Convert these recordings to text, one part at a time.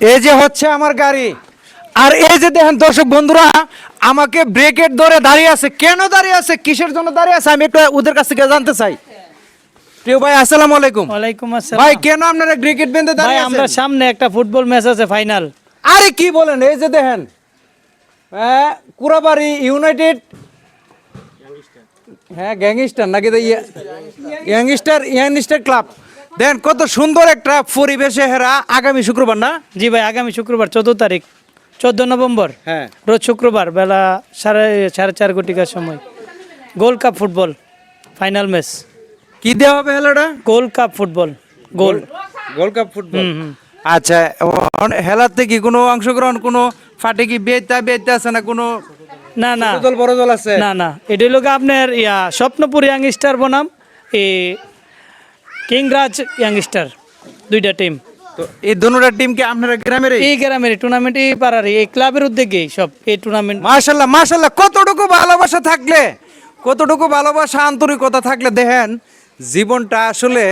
এই যে হচ্ছে আমার গাড়ি। আর এই যে দেখেন দর্শক বন্ধুরা আমাকে ব্রেকেট ধরে দাঁড়িয়ে আছে। কেন দাঁড়িয়ে আছে? কিসের জন্য দাঁড়িয়ে আছে? আমি একটু ওদের কাছ থেকে জানতে চাই। প্রিয় ভাই আসসালামু আলাইকুম। ওয়ালাইকুম আসসালাম। ভাই কেন আপনারা ব্রেকেট বেঁধে দাঁড়িয়ে আমরা সামনে একটা ফুটবল ম্যাচ আছে ফাইনাল। আরে কি বলেন এই যে দেখেন। হ্যাঁ কুড়াবাড়ি ইউনাইটেড। হ্যাঁ গ্যাংস্টার নাকি ইয়াংস্টার ইয়াংস্টার ক্লাব। দেন কত সুন্দর একটা পরিবেশে হেরা আগামী শুক্রবার না? জি ভাই আগামী শুক্রবার চোদ্দ তারিখ চোদ্দ নভেম্বর হ্যাঁ। রোজ শুক্রবার বেলা সাড়ে সাড়ে চার কোটিকার সময় gold cup football final match. কি দেওয়া হবে হেলাটা? Gold cup football goal. Gold cup football. আচ্ছা হেলাতে কি কোনো অংশগ্রহণ কোনো ফাটে কি বেতা বেতে আছে না কোনো না না। দল বড় দল আছে? না না। এটা গিয়ে আপনার ইয়া স্বপ্নপুর ইয়াংস্টার বনাম এ কিংরাজ ইয়াংস্টার দুইটা টিম তো এই দুটোটা টিম কি আপনারা গ্রামের এই গ্রামের টুর্নামেন্ট এই পাড়ার এই ক্লাবের উদ্যোগে সব এই টুর্নামেন্ট মাশাল্লাহ মাশাল্লাহ কতটুকু ভালোবাসা থাকলে কতটুকু ভালোবাসা আন্তরিকতা থাকলে দেখেন জীবনটা আসলে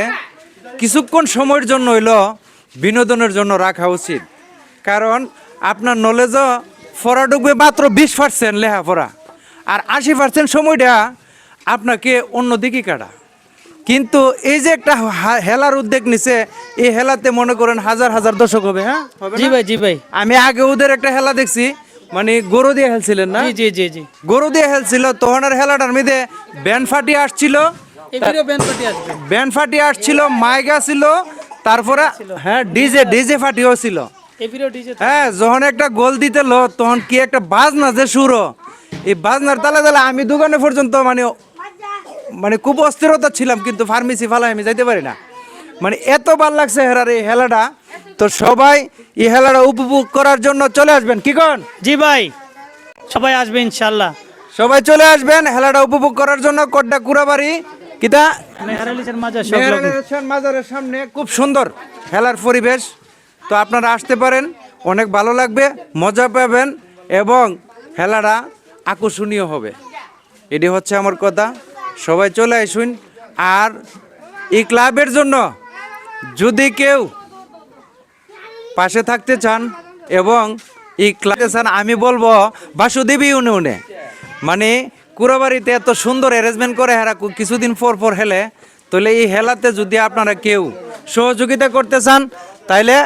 কিছুক্ষণ সময়ের জন্য হইল বিনোদনের জন্য রাখা উচিত। কারণ আপনার নলেজও ফরা ঢুকবে মাত্র বিশ পার্সেন্ট লেখাপড়া। আর আশি পার্সেন্ট সময়টা আপনাকে অন্যদিকে কাটা। কিন্তু এই যে একটা হেলার উদ্যোগ নিছে এই হেলাতে মনে করেন হাজার হাজার দর্শক হবে হ্যাঁ? জি ভাই জি ভাই। আমি আগে ওদের একটা হেলা দেখছি মানে গরু দিয়ে খেলছিলেন না? জি জি জি গরু দিয়ে খেলছিল তখন আর হেলাটার মধ্যে ব্যান্ড ফাটি আসছিল। ব্যান ফাটি আসছিল মাইগা ছিল তারপরে হ্যাঁ ডিজে ডিজে ফাটিও ছিল। হ্যাঁ যখন একটা গোল দিতে লো তখন কি একটা বাজনা যে সুর এই বাজনার তালে তালে আমি দোকানে পর্যন্ত মানে মানে খুব অস্থিরতা ছিলাম কিন্তু ফার্মেসি ফালাই আমি যাইতে পারি না। মানে এত ভালো লাগছে হেরার এই হেলাটা। তো সবাই এই হেলাটা উপভোগ করার জন্য চলে আসবেন। কি কন? জি ভাই সবাই আসবে ইনশাল্লাহ সবাই চলে আসবেন হেলাটা উপভোগ করার জন্য কোড্ডা কুড়াবাড়ি। কিতা? মেহেরানির মাজারের সামনে খুব সুন্দর খেলার পরিবেশ। তো আপনারা আসতে পারেন অনেক ভালো লাগবে মজা পাবেন এবং খেলাটা আকর্ষণীয় হবে। এটি হচ্ছে আমার কথা। সবাই চলে আসুন। আর এই ক্লাবের জন্য যদি কেউ পাশে থাকতে চান এবং এই ক্লাবে চান আমি বলব বাসুদেবী ইউনিয়নে। মানে কুড়াবাড়িতে এত সুন্দর অ্যারেঞ্জমেন্ট করে হেরা কিছুদিন পর পর হেলে। তাহলে এই হেলাতে যদি আপনারা কেউ সহযোগিতা করতে চান তাইলে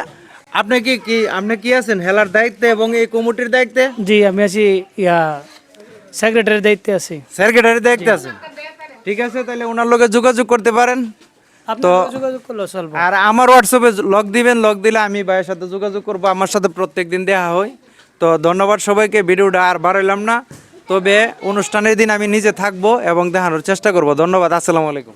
আপনি কি কি আপনি কি আছেন হেলার দায়িত্বে এবং এই কমিটির দায়িত্বে? জি আমি আছি ইয়া সেক্রেটারির দায়িত্বে আছি। সেক্রেটারির দায়িত্বে আছেন। ঠিক আছে তাহলে ওনার লোকে যোগাযোগ করতে পারেন। তো আর আমার হোয়াটসঅ্যাপে লক দিবেন লক দিলে আমি ভাইয়ের সাথে যোগাযোগ করব আমার সাথে প্রত্যেক দিন দেখা হয়। তো ধন্যবাদ সবাইকে ভিডিওটা আর বাড়াইলাম না। তবে অনুষ্ঠানের দিন আমি নিজে থাকব এবং দেখানোর চেষ্টা করব। ধন্যবাদ আসসালামু আলাইকুম।